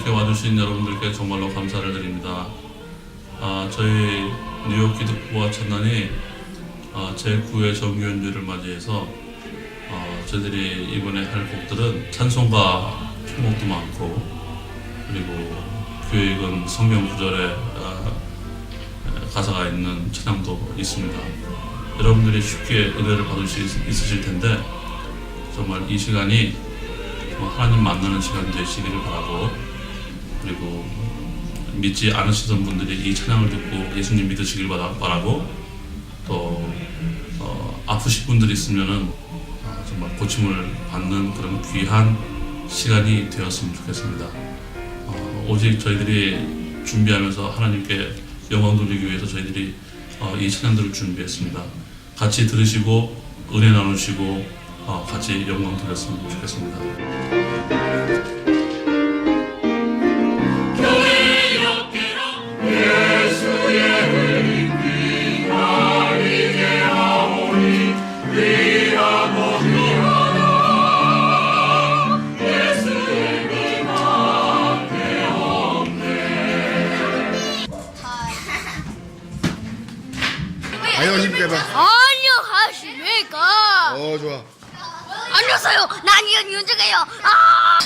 이렇게 와주신 여러분들께 정말로 감사를 드립니다. 아, 저희 뉴욕 기독부와 찬단이 아, 제9회 정규연주를 맞이해서 어, 저희들이 이번에 할 곡들은 찬송가 총곡도 많고 그리고 교육은 성경 구절에 아, 가사가 있는 찬양도 있습니다. 여러분들이 쉽게 은혜를 받을 수 있- 있으실 텐데 정말 이 시간이 하나님 만나는 시간 되시기를 바라고 그리고 믿지 않으시던 분들이 이 찬양을 듣고 예수님 믿으시길 바라- 바라고 또 어, 아프신 분들이 있으면은 어, 정말 고침을 받는 그런 귀한 시간이 되었으면 좋겠습니다. 어, 오직 저희들이 준비하면서 하나님께 영광 돌리기 위해서 저희들이 어, 이 찬양들을 준비했습니다. 같이 들으시고 은혜 나누시고 어, 같이 영광 드렸으면 좋겠습니다. 안녕하십니까. 안녕하십니까? 어 좋아. 안녕하세요. 난 이현 윤정이에요. 아!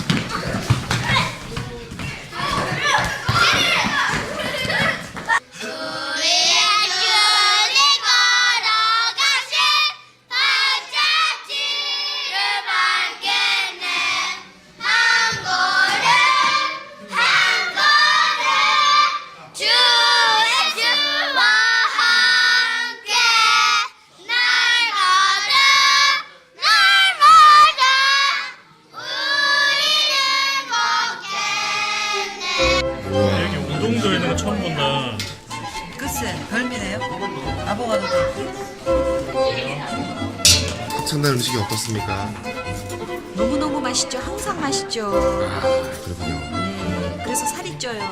들어있는 거 처음 본다. 글쎄, 별미네요. 아보가도. 합창단 음식이 어떻습니까? 너무너무 맛있죠. 항상 맛있죠. 아, 그렇군요. 네, 그래서 살이 쪄요.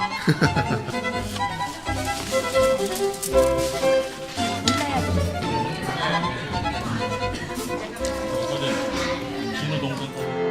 진우 동생.